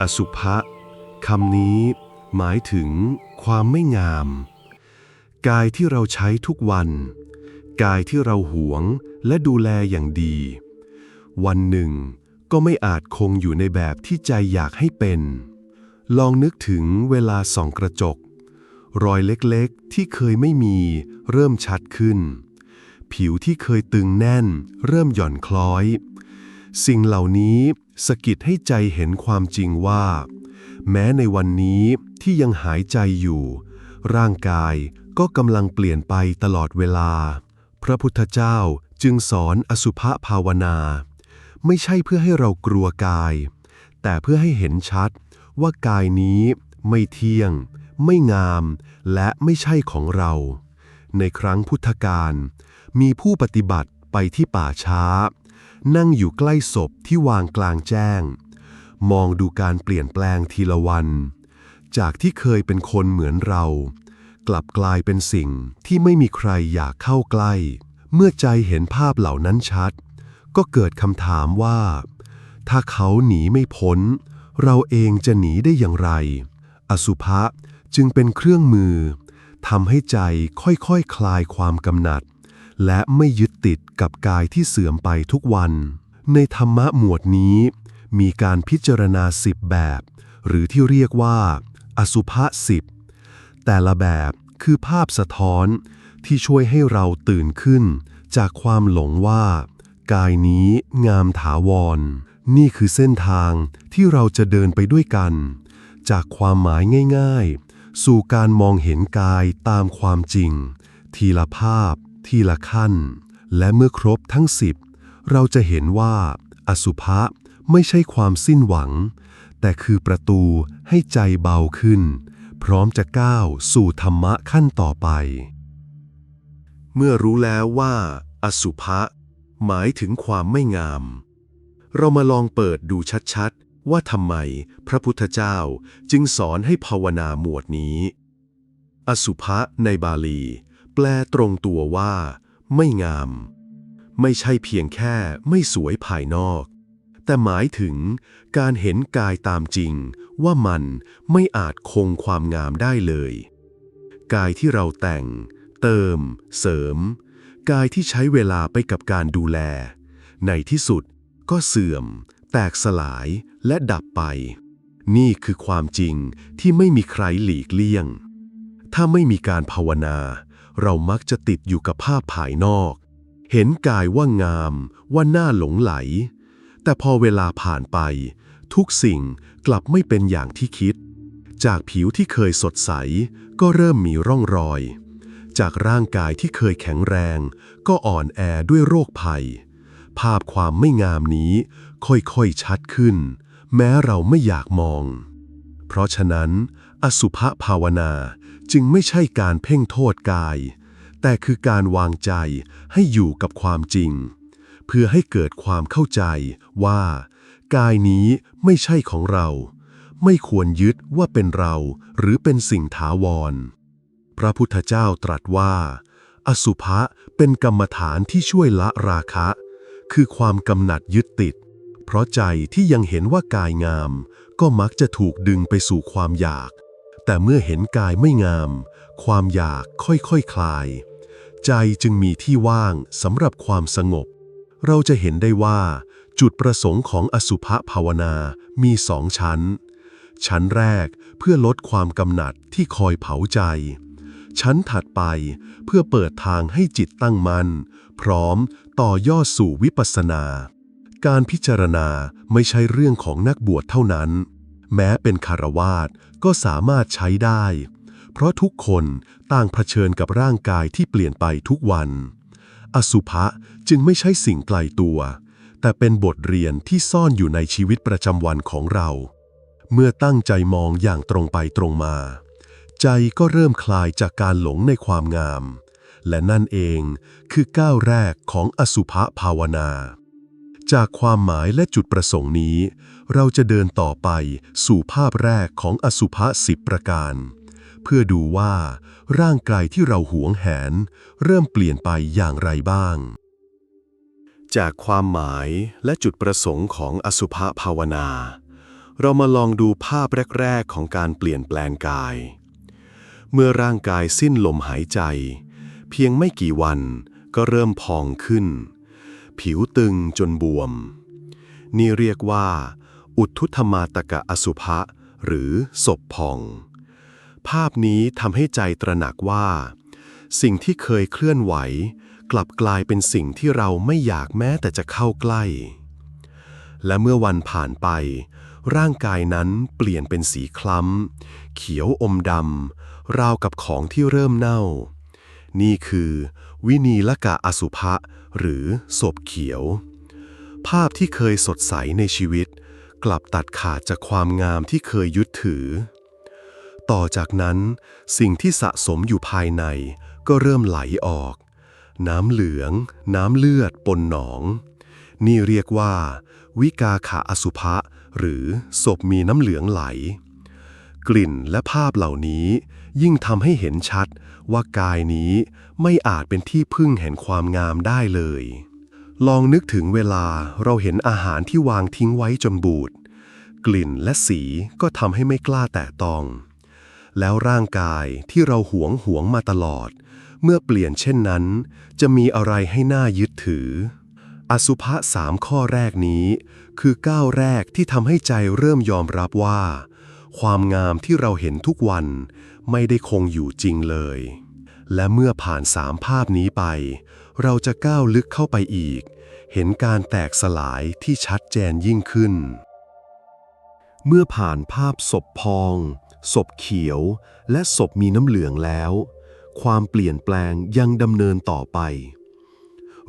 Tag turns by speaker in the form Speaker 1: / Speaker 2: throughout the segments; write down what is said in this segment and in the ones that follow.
Speaker 1: อสุภะคำนี้หมายถึงความไม่งาม กายที่เราใช้ทุกวัน กายที่เราหวงและดูแลอย่างดี วันหนึ่งก็ไม่อาจคงอยู่ในแบบที่ใจอยากให้เป็น ลองนึกถึงเวลาส่องกระจก รอยเล็กๆที่เคยไม่มีเริ่มชัดขึ้น ผิวที่เคยตึงแน่น เริ่มหย่อนคล้อย สิ่งเหล่านี้ สกิดให้ใจเห็นความจริงว่า แม้ในวันนี้ที่ยังหายใจอยู่ ร่างกายก็กำลังเปลี่ยนไปตลอดเวลา พระพุทธเจ้าจึงสอนอสุภภาวนา ไม่ใช่เพื่อให้เรากลัวกาย แต่เพื่อให้เห็นชัดว่ากายนี้ไม่เที่ยง ไม่งาม และไม่ใช่ของเรา ในครั้งพุทธกาลมีผู้ปฏิบัติไปที่ป่าช้า นั่งอยู่ใกล้ศพที่วางกลางแจ้ง มองดูการเปลี่ยนแปลงทีละวัน จากที่เคยเป็นคนเหมือนเรา กลับกลายเป็นสิ่งที่ไม่มีใครอยากเข้าใกล้ เมื่อใจเห็นภาพเหล่านั้นชัด ก็เกิดคำถามว่า ถ้าเขาหนีไม่พ้น เราเองจะหนีได้อย่างไร อสุภะจึงเป็นเครื่องมือทำให้ใจค่อยๆคคลายความกำหนัด และไม่ยึดติดกับกายที่เสื่อมไปทุกวัน ในธรรมะหมวดนี้ มีการพิจารณาสิบแบบ หรือที่เรียกว่า อสุภะสิบแต่ละแบบคือภาพสะท้อนที่ช่วยให้เราตื่นขึ้น จากความหลงว่า กายนี้งามถาวร นี่คือเส้นทางที่เราจะเดินไปด้วยกัน จากความหมายง่าย ๆ สู่การมองเห็นกายตามความจริง ทีละภาพ ทีละขั้น และเมื่อครบทั้งสิบเราจะเห็นว่า อสุภะไม่ใช่ความสิ้นหวัง แต่คือประตูให้ใจเบาขึ้น พร้อมจะก้าวสู่ธรรมะขั้นต่อไป เมื่อรู้แล้วว่า อสุภะหมายถึงความไม่งาม เรามาลองเปิดดูชัดๆ ว่าทำไมพระพุทธเจ้าจึงสอนให้ภาวนาหมวดนี้ อสุภะในบาลี แปลตรงตัวว่า ไม่งาม ไม่ใช่เพียงแค่ไม่สวยภายนอก แต่หมายถึงการเห็นกายตามจริงว่ามันไม่อาจคงความงามได้เลย กายที่เราแต่ง เติม เสริม กายที่ใช้เวลาไปกับการดูแล ในที่สุดก็เสื่อม แตกสลายและดับไป นี่คือความจริงที่ไม่มีใครหลีกเลี่ยง ถ้าไม่มีการภาวนา เรามักจะติดอยู่กับภาพภายนอก เห็นกายว่างาม ว่าน่าหลงไหล แต่พอเวลาผ่านไป ทุกสิ่งกลับไม่เป็นอย่างที่คิด จากผิวที่เคยสดใส ก็เริ่มมีร่องรอย จากร่างกายที่เคยแข็งแรง ก็อ่อนแอด้วยโรคภัย ภาพความไม่งามนี้ ค่อยๆชัดขึ้น แม้เราไม่อยากมอง เพราะฉะนั้น อสุภภาวนา จึงไม่ใช่การเพ่งโทษกาย แต่คือการวางใจให้อยู่กับความจริง เพื่อให้เกิดความเข้าใจว่า กายนี้ไม่ใช่ของเรา ไม่ควรยึดว่าเป็นเราหรือเป็นสิ่งถาวร พระพุทธเจ้าตรัสว่า อสุภะเป็นกรรมฐานที่ช่วยละราคะ คือความกำหนัดยึดติด เพราะใจที่ยังเห็นว่ากายงาม ก็มักจะถูกดึงไปสู่ความอยาก แต่เมื่อเห็นกายไม่งาม ความอยากค่อยๆคคลาย ใจจึงมีที่ว่างสำหรับความสงบ เราจะเห็นได้ว่า จุดประสงค์ของอสุภภาวนามีสองชั้น ชั้นแรกเพื่อลดความกำหนัดที่คอยเผาใจ ชั้นถัดไปเพื่อเปิดทางให้จิตตั้งมัน่นพร้อมต่อยอดสู่วิปัสสนา การพิจารณาไม่ใช่เรื่องของนักบวชเท่านั้น แม้เป็นคารวาส ก็สามารถใช้ได้ เพราะทุกคนต่างเผชิญกับร่างกายที่เปลี่ยนไปทุกวัน อสุภะจึงไม่ใช่สิ่งไกลตัว แต่เป็นบทเรียนที่ซ่อนอยู่ในชีวิตประจำวันของเรา เมื่อตั้งใจมองอย่างตรงไปตรงมา ใจก็เริ่มคลายจากการหลงในความงาม และนั่นเองคือก้าวแรกของอสุภะภาวนา จากความหมายและจุดประสงค์นี้ เราจะเดินต่อไปสู่ภาพแรกของอสุภะสิบประการ เพื่อดูว่า ร่างกายที่เราหวงแหน เริ่มเปลี่ยนไปอย่างไรบ้าง จากความหมายและจุดประสงค์ของอสุภะภาวนา เรามาลองดูภาพแรก ๆ ของการเปลี่ยนแปลงกาย เมื่อร่างกายสิ้นลมหายใจ เพียงไม่กี่วันก็เริ่มพองขึ้น ผิวตึงจนบวมนี่เรียกว่า อุทธุธมาตกะอสุภะหรือศพพอง ภาพนี้ทำให้ใจตระหนักว่า สิ่งที่เคยเคลื่อนไหว กลับกลายเป็นสิ่งที่เราไม่อยากแม้แต่จะเข้าใกล้ และเมื่อวันผ่านไป ร่างกายนั้นเปลี่ยนเป็นสีคล้ำ เขียวอมดำราวกับของที่เริ่มเน่า นี่คือวินีละกะอสุภะหรือศพเขียว ภาพที่เคยสดใสในชีวิต กลับตัดขาดจากความงามที่เคยยึดถือ ต่อจากนั้นสิ่งที่สะสมอยู่ภายในก็เริ่มไหลออก น้ำเหลือง น้ำเลือดปนหนอง นี่เรียกว่า วิกาขาอสุภะหรือศพมีน้ำเหลืองไหล กลิ่นและภาพเหล่านี้ยิ่งทำให้เห็นชัดว่ากายนี้ไม่อาจเป็นที่พึ่งแห่งความงามได้เลย ลองนึกถึงเวลาเราเห็นอาหารที่วางทิ้งไว้จนบูด กลิ่นและสีก็ทำให้ไม่กล้าแตะต้อง แล้วร่างกายที่เราหวงหวงมาตลอด เมื่อเปลี่ยนเช่นนั้น จะมีอะไรให้น่ายึดถือ อสุภะสามข้อแรกนี้ คือก้าวแรกที่ทำให้ใจเริ่มยอมรับว่า ความงามที่เราเห็นทุกวัน ไม่ได้คงอยู่จริงเลย และเมื่อผ่านสามภาพนี้ไป เราจะก้าวลึกเข้าไปอีก เห็นการแตกสลายที่ชัดแจนยิ่งขึ้น เมื่อผ่านภาพศพพอง ศพเขียว และศพมีน้ำเหลืองแล้ว ความเปลี่ยนแปลงยังดำเนินต่อไป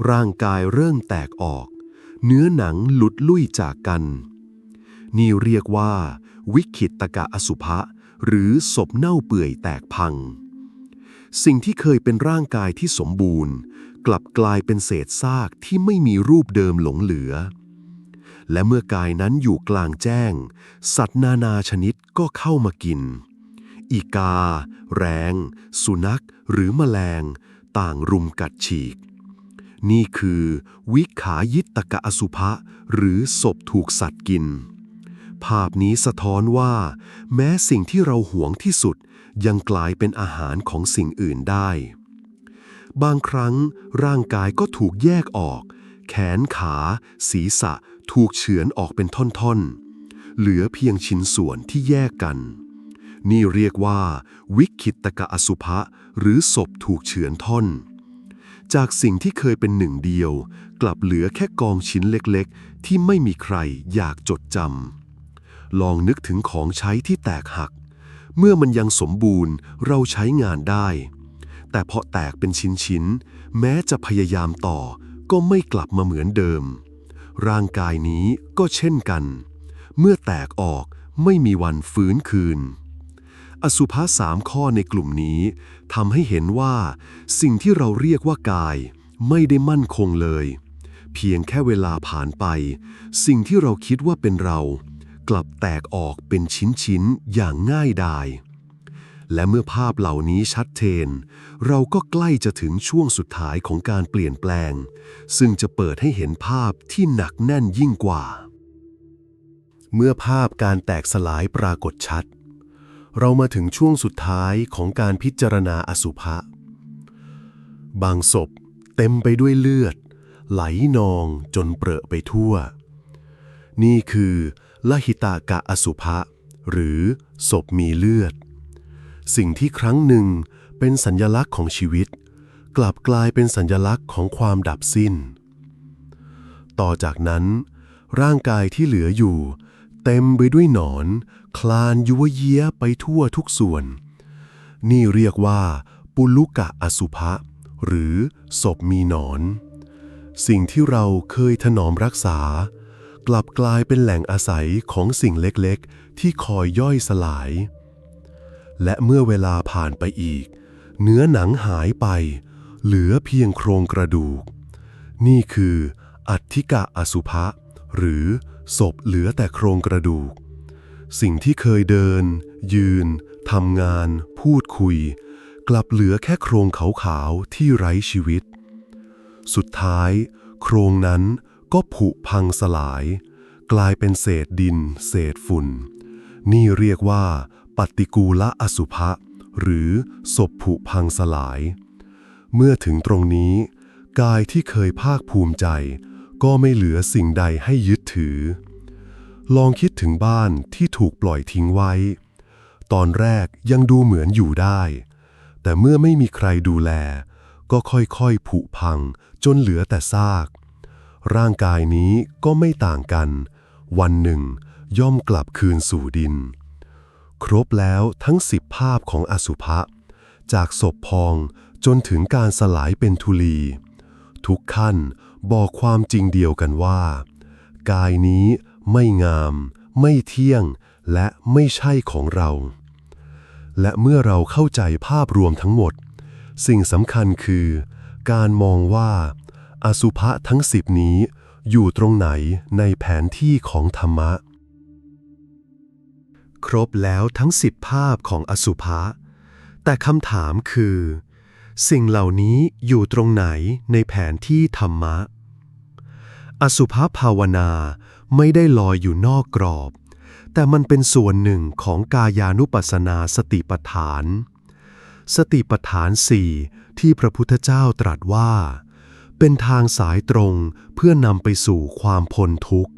Speaker 1: ร่างกายเริ่มแตกออก เนื้อหนังหลุดลุ่ยจากกัน นี่เรียกว่า วิคิตตกะอสุภะหรือศพเน่าเปื่อยแตกพัง สิ่งที่เคยเป็นร่างกายที่สมบูรณ์ กลับกลายเป็นเศษซากที่ไม่มีรูปเดิมหลงเหลือ และเมื่อกายนั้นอยู่กลางแจ้ง สัตว์นานาชนิดก็เข้ามากิน อีกา แรง สุนัข หรือแมลง ต่างรุมกัดฉีก นี่คือวิขายิตตกะอสุภะหรือศพถูกสัตว์กิน ภาพนี้สะท้อนว่า แม้สิ่งที่เราหวงที่สุดยังกลายเป็นอาหารของสิ่งอื่นได้ บางครั้งร่างกายก็ถูกแยกออก แขนขา ศีรษะถูกเฉือนออกเป็นท่อนๆ เหลือเพียงชิ้นส่วนที่แยกกัน นี่เรียกว่า วิคิตกะอสุภะหรือศพถูกเฉือนท่อน จากสิ่งที่เคยเป็นหนึ่งเดียว กลับเหลือแค่กองชิ้นเล็กๆ ที่ไม่มีใครอยากจดจำลองนึกถึงของใช้ที่แตกหัก เมื่อมันยังสมบูรณ์เราใช้งานได้ แต่พอแตกเป็นชิ้นๆ แม้จะพยายามต่อ ก็ไม่กลับมาเหมือนเดิม ร่างกายนี้ก็เช่นกัน เมื่อแตกออกไม่มีวันฟื้นคืน อสุภะสามข้อในกลุ่มนี้ทำให้เห็นว่า สิ่งที่เราเรียกว่ากาย ไม่ได้มั่นคงเลย เพียงแค่เวลาผ่านไป สิ่งที่เราคิดว่าเป็นเรา กลับแตกออกเป็นชิ้นๆ อย่างง่ายดาย และเมื่อภาพเหล่านี้ชัดเจน เราก็ใกล้จะถึงช่วงสุดท้ายของการเปลี่ยนแปลง ซึ่งจะเปิดให้เห็นภาพที่หนักแน่นยิ่งกว่า เมื่อภาพการแตกสลายปรากฏชัด เรามาถึงช่วงสุดท้ายของการพิจารณาอสุภะ บางศพเต็มไปด้วยเลือด ไหลนองจนเปรอะไปทั่ว นี่คือละหิตากะอสุภะหรือศพมีเลือด สิ่งที่ครั้งหนึ่งเป็นสัญญลักษณ์ของชีวิต กลับกลายเป็นสัญญลักษณ์ของความดับสิ้น ต่อจากนั้น ร่างกายที่เหลืออยู่ เต็มไปด้วยหนอน คลานยัวเยียไปทั่วทุกส่วน นี่เรียกว่า ปุลุกะอสุภะหรือศพมีหนอน สิ่งที่เราเคยถนอมรักษา กลับกลายเป็นแหล่งอาศัยของสิ่งเล็กๆ ที่คอยย่อยสลาย และเมื่อเวลาผ่านไปอีก เนื้อหนังหายไป เหลือเพียงโครงกระดูก นี่คือ อัฐิกะอสุภะหรือศพเหลือแต่โครงกระดูก สิ่งที่เคยเดิน ยืนทำงาน พูดคุย กลับเหลือแค่โครงขาวๆที่ไร้ชีวิต สุดท้าย โครงนั้นก็ผุพังสลาย กลายเป็นเศษดิน เศษฝุ่น นี่เรียกว่า ปฏิกูลอสุภะหรือศพผุพังสลาย เมื่อถึงตรงนี้ กายที่เคยภาคภูมิใจ ก็ไม่เหลือสิ่งใดให้ยึดถือ ลองคิดถึงบ้านที่ถูกปล่อยทิ้งไว้ ตอนแรกยังดูเหมือนอยู่ได้ แต่เมื่อไม่มีใครดูแล ก็ค่อยๆผุพังจนเหลือแต่ซาก ร่างกายนี้ก็ไม่ต่างกัน วันหนึ่งย่อมกลับคืนสู่ดิน ครบแล้วทั้งสิบภาพของอสุภะ จากศพพองจนถึงการสลายเป็นธุลี ทุกขั้นบอกความจริงเดียวกันว่า กายนี้ไม่งาม ไม่เที่ยง และไม่ใช่ของเรา และเมื่อเราเข้าใจภาพรวมทั้งหมด สิ่งสำคัญคือ การมองว่า อสุภะทั้งสิบนี้อยู่ตรงไหนในแผนที่ของธรรมะ ครบแล้วทั้งสิบภาพของอสุภะ แต่คำถามคือ สิ่งเหล่านี้อยู่ตรงไหนในแผนที่ธรรมะ อสุภภาวนาไม่ได้ลอยอยู่นอกกรอบ แต่มันเป็นส่วนหนึ่งของกายานุปัสสนาสติปัฏฐาน สติปัฏฐานสี่ที่พระพุทธเจ้าตรัสว่า เป็นทางสายตรงเพื่อนำไปสู่ความพ้นทุกข์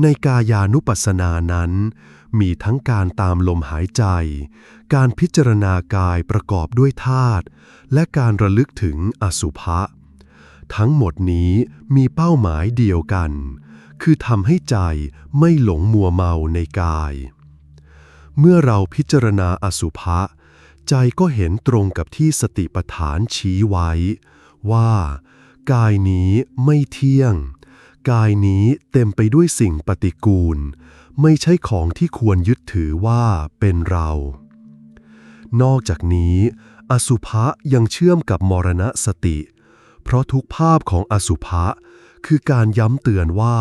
Speaker 1: ในกายานุปัสสนานั้น มีทั้งการตามลมหายใจ การพิจารณากายประกอบด้วยธาตุและการระลึกถึงอสุภะ ทั้งหมดนี้มีเป้าหมายเดียวกัน คือทำให้ใจไม่หลงมัวเมาในกาย เมื่อเราพิจารณาอสุภะ ใจก็เห็นตรงกับที่สติปัฏฐานชี้ไว้ ว่ากายนี้ไม่เที่ยง กายนี้เต็มไปด้วยสิ่งปฏิกูล ไม่ใช่ของที่ควรยึดถือว่าเป็นเรา นอกจากนี้ อสุภะยังเชื่อมกับมรณะสติ เพราะทุกภาพของอสุภะคือการย้ำเตือนว่า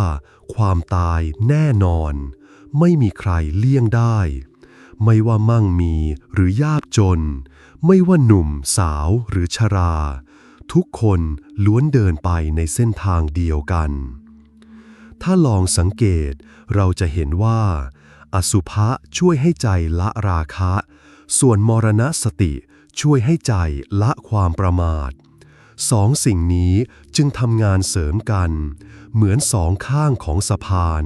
Speaker 1: ความตายแน่นอน ไม่มีใครเลี่ยงได้ ไม่ว่ามั่งมีหรือยากจน ไม่ว่าหนุ่มสาวหรือชรา ทุกคนล้วนเดินไปในเส้นทางเดียวกัน ถ้าลองสังเกตเราจะเห็นว่า อสุภะช่วยให้ใจละราคะ ส่วนมรณสติช่วยให้ใจละความประมาทสองสิ่งนี้จึงทำงานเสริมกัน เหมือนสองข้างของสะพาน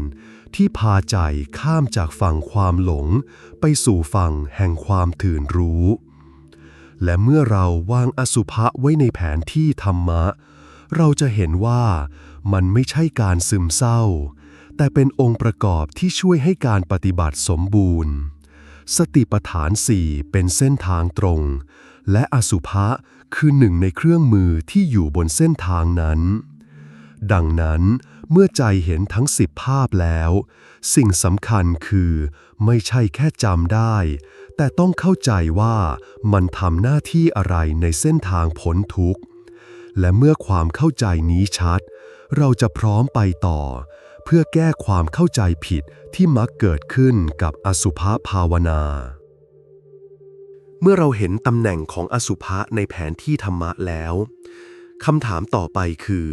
Speaker 1: ที่พาใจข้ามจากฝั่งความหลง ไปสู่ฝั่งแห่งความตื่นรู้ และเมื่อเราวางอสุภะไว้ในแผนที่ธรรมะ เราจะเห็นว่า มันไม่ใช่การซึมเศร้า แต่เป็นองค์ประกอบที่ช่วยให้การปฏิบัติสมบูรณ์ สติปัฏฐานสี่เป็นเส้นทางตรง และอสุภะคือหนึ่งในเครื่องมือที่อยู่บนเส้นทางนั้น ดังนั้นเมื่อใจเห็นทั้งสิบภาพแล้ว สิ่งสำคัญคือไม่ใช่แค่จำได้ แต่ต้องเข้าใจว่ามันทำหน้าที่อะไรในเส้นทางพ้นทุกข์ และเมื่อความเข้าใจนี้ชัด เราจะพร้อมไปต่อ เพื่อแก้ความเข้าใจผิดที่มักเกิดขึ้นกับอสุภภาวนา เมื่อเราเห็นตำแหน่งของอสุภะในแผนที่ธรรมะแล้วคำถามต่อไปคือ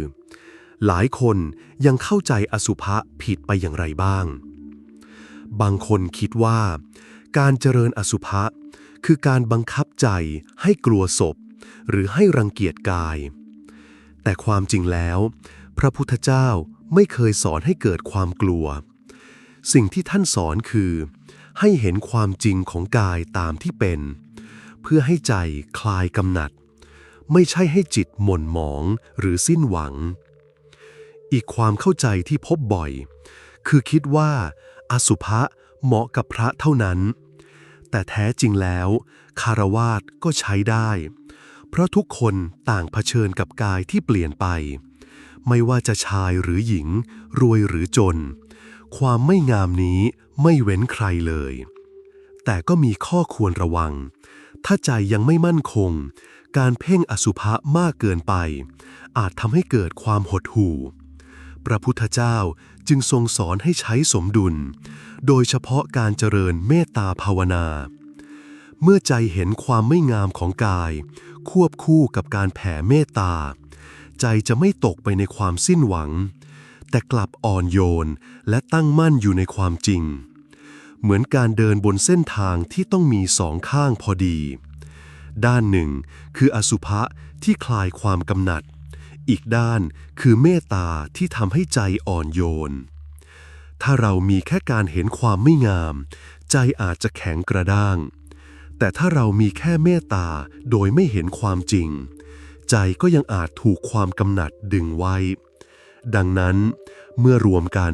Speaker 1: หลายคนยังเข้าใจอสุภะผิดไปอย่างไรบ้าง บางคนคิดว่า การเจริญอสุภะคือการบังคับใจให้กลัวศพ หรือให้รังเกียจกาย แต่ความจริงแล้ว พระพุทธเจ้าไม่เคยสอนให้เกิดความกลัว สิ่งที่ท่านสอนคือ ให้เห็นความจริงของกายตามที่เป็น เพื่อให้ใจคลายกำหนัด ไม่ใช่ให้จิตหม่นหมองหรือสิ้นหวัง อีกความเข้าใจที่พบบ่อย คือคิดว่า อสุภะเหมาะกับพระเท่านั้น แต่แท้จริงแล้ว คารวาสก็ใช้ได้ เพราะทุกคนต่างเผชิญกับกายที่เปลี่ยนไป ไม่ว่าจะชายหรือหญิง รวยหรือจน ความไม่งามนี้ไม่เว้นใครเลย แต่ก็มีข้อควรระวัง ถ้าใจยังไม่มั่นคง การเพ่งอสุภะมากเกินไป อาจทำให้เกิดความหดหู่ พระพุทธเจ้าจึงทรงสอนให้ใช้สมดุล โดยเฉพาะการเจริญเมตตาภาวนา เมื่อใจเห็นความไม่งามของกาย ควบคู่กับการแผ่เมตตา ใจจะไม่ตกไปในความสิ้นหวัง แต่กลับอ่อนโยนและตั้งมั่นอยู่ในความจริง เหมือนการเดินบนเส้นทางที่ต้องมีสองข้างพอดี ด้านหนึ่งคืออสุภะที่คลายความกำหนัด อีกด้านคือเมตตาที่ทำให้ใจอ่อนโยน ถ้าเรามีแค่การเห็นความไม่งาม ใจอาจจะแข็งกระด้าง แต่ถ้าเรามีแค่เมตตาโดยไม่เห็นความจริง ใจก็ยังอาจถูกความกำหนัดดึงไว้ ดังนั้น เมื่อรวมกัน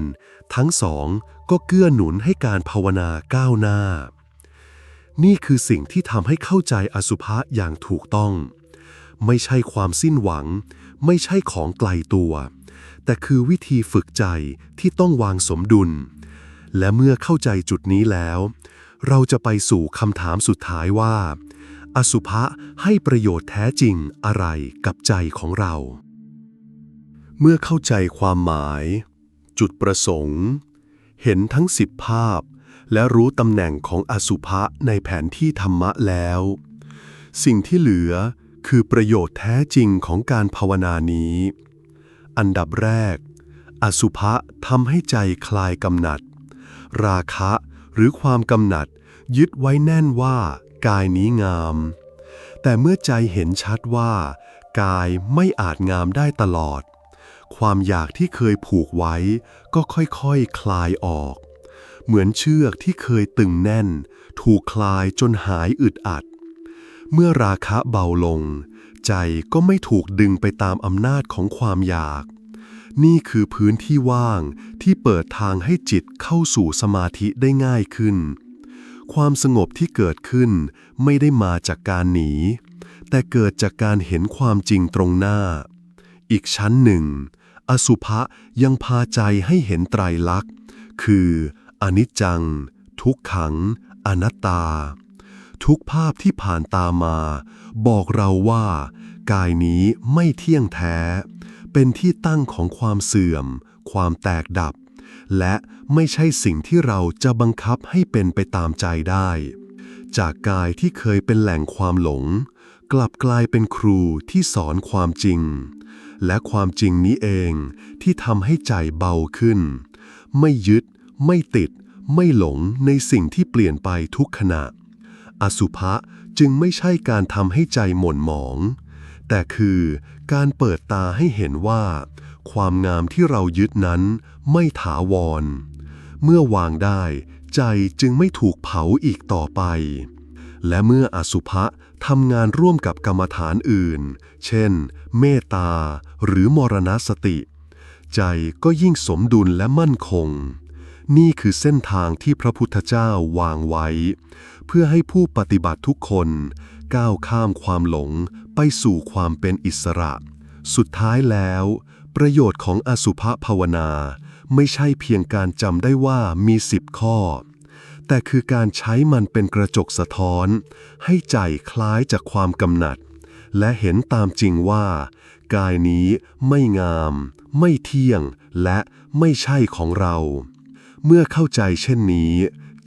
Speaker 1: ทั้งสองก็เกื้อหนุนให้การภาวนาก้าวหน้า นี่คือสิ่งที่ทำให้เข้าใจอสุภะอย่างถูกต้อง ไม่ใช่ความสิ้นหวัง ไม่ใช่ของไกลตัว แต่คือวิธีฝึกใจที่ต้องวางสมดุล และเมื่อเข้าใจจุดนี้แล้ว เราจะไปสู่คำถามสุดท้ายว่า อสุภะให้ประโยชน์แท้จริงอะไรกับใจของเรา เมื่อเข้าใจความหมาย จุดประสงค์ เห็นทั้งสิบภาพ และรู้ตำแหน่งของอสุภะในแผนที่ธรรมะแล้ว สิ่งที่เหลือคือประโยชน์แท้จริงของการภาวนานี้ อันดับแรก อสุภะทำให้ใจคลายกำหนัด ราคะ หรือความกำหนัด ยึดไว้แน่นว่ากายนี้งาม แต่เมื่อใจเห็นชัดว่า กายไม่อาจงามได้ตลอด ความอยากที่เคยผูกไว้ ก็ค่อยๆคคลายออก เหมือนเชือกที่เคยตึงแน่น ถูกคลายจนหายอึดอัด เมื่อราคะเบาลง ใจก็ไม่ถูกดึงไปตามอำนาจของความอยาก นี่คือพื้นที่ว่างที่เปิดทางให้จิตเข้าสู่สมาธิได้ง่ายขึ้น ความสงบที่เกิดขึ้นไม่ได้มาจากการหนี แต่เกิดจากการเห็นความจริงตรงหน้า อีกชั้นหนึ่ง อสุภะยังพาใจให้เห็นไตรลักษณ์ คืออนิจจัง ทุกขัง อนัตตา ทุกภาพที่ผ่านตามมาบอกเราว่ากายนี้ไม่เที่ยงแท้ เป็นที่ตั้งของความเสื่อม ความแตกดับ และไม่ใช่สิ่งที่เราจะบังคับให้เป็นไปตามใจได้ จากกายที่เคยเป็นแหล่งความหลง กลับกลายเป็นครูที่สอนความจริง และความจริงนี้เองที่ทำให้ใจเบาขึ้น ไม่ยึด ไม่ติด ไม่หลงในสิ่งที่เปลี่ยนไปทุกขณะ อสุภะจึงไม่ใช่การทำให้ใจหม่นหมอง แต่คือการเปิดตาให้เห็นว่า ความงามที่เรายึดนั้นไม่ถาวร เมื่อวางได้ ใจจึงไม่ถูกเผาอีกต่อไป และเมื่ออสุภะทำงานร่วมกับกรรมฐานอื่น เช่น เมตตา หรือมรณสติ ใจก็ยิ่งสมดุลและมั่นคง นี่คือเส้นทางที่พระพุทธเจ้าวางไว้ เพื่อให้ผู้ปฏิบัติทุกคน ก้าวข้ามความหลงไปสู่ความเป็นอิสระ สุดท้ายแล้ว ประโยชน์ของอสุภภาวนา ไม่ใช่เพียงการจำได้ว่ามีสิบข้อ แต่คือการใช้มันเป็นกระจกสะท้อน ให้ใจคล้ายจากความกำหนัด และเห็นตามจริงว่า กายนี้ไม่งาม ไม่เที่ยง และไม่ใช่ของเรา เมื่อเข้าใจเช่นนี้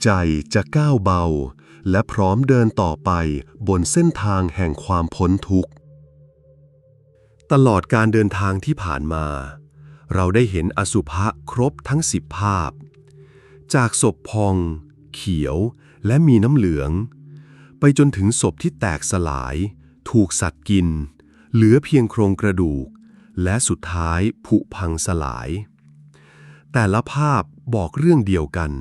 Speaker 1: ใจจะก้าวเบา และพร้อมเดินต่อไปบนเส้นทางแห่งความพ้นทุกข์ ตลอดการเดินทางที่ผ่านมา เราได้เห็นอสุภะครบทั้งสิบภาพ จากศพพอง เขียวและมีน้ำเหลือง ไปจนถึงศพที่แตกสลาย ถูกสัตว์กิน เหลือเพียงโครงกระดูก และสุดท้ายผุพังสลาย แต่ละภาพบอกเรื่องเดียวกัน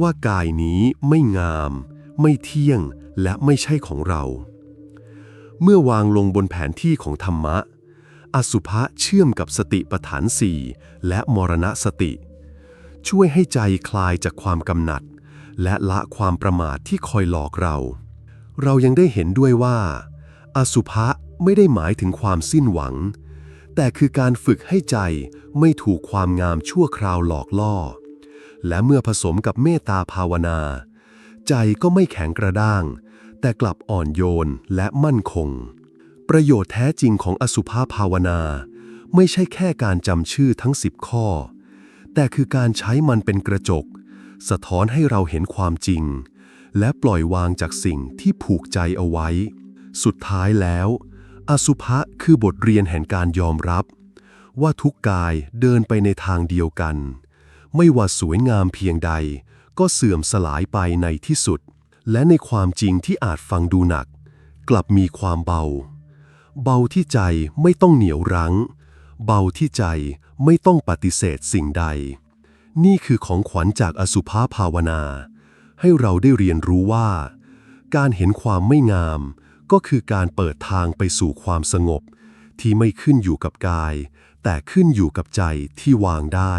Speaker 1: ว่ากายนี้ไม่งาม ไม่เที่ยงและไม่ใช่ของเรา เมื่อวางลงบนแผนที่ของธรรมะ อสุภะเชื่อมกับสติปัฏฐานสี่และมรณะสติ ช่วยให้ใจคลายจากความกำหนัด และละความประมาทที่คอยหลอกเรา เรายังได้เห็นด้วยว่า อสุภะไม่ได้หมายถึงความสิ้นหวัง แต่คือการฝึกให้ใจไม่ถูกความงามชั่วคราวหลอกล่อ และเมื่อผสมกับเมตตาภาวนา ใจก็ไม่แข็งกระด้าง แต่กลับอ่อนโยนและมั่นคง ประโยชน์แท้จริงของอสุภาภาวนา ไม่ใช่แค่การจำชื่อทั้งสิบข้อ แต่คือการใช้มันเป็นกระจก สะท้อนให้เราเห็นความจริง และปล่อยวางจากสิ่งที่ผูกใจเอาไว้ สุดท้ายแล้ว อสุภะคือบทเรียนแห่งการยอมรับ ว่าทุกกายเดินไปในทางเดียวกัน ไม่ว่าสวยงามเพียงใด ก็เสื่อมสลายไปในที่สุด และในความจริงที่อาจฟังดูหนัก กลับมีความเบา เบาที่ใจไม่ต้องเหนียวรั้ง เบาที่ใจไม่ต้องปฏิเสธสิ่งใด นี่คือของขวัญจากอสุภาภาวนา ให้เราได้เรียนรู้ว่า การเห็นความไม่งาม ก็คือการเปิดทางไปสู่ความสงบ ที่ไม่ขึ้นอยู่กับกาย แต่ขึ้นอยู่กับใจที่วางได้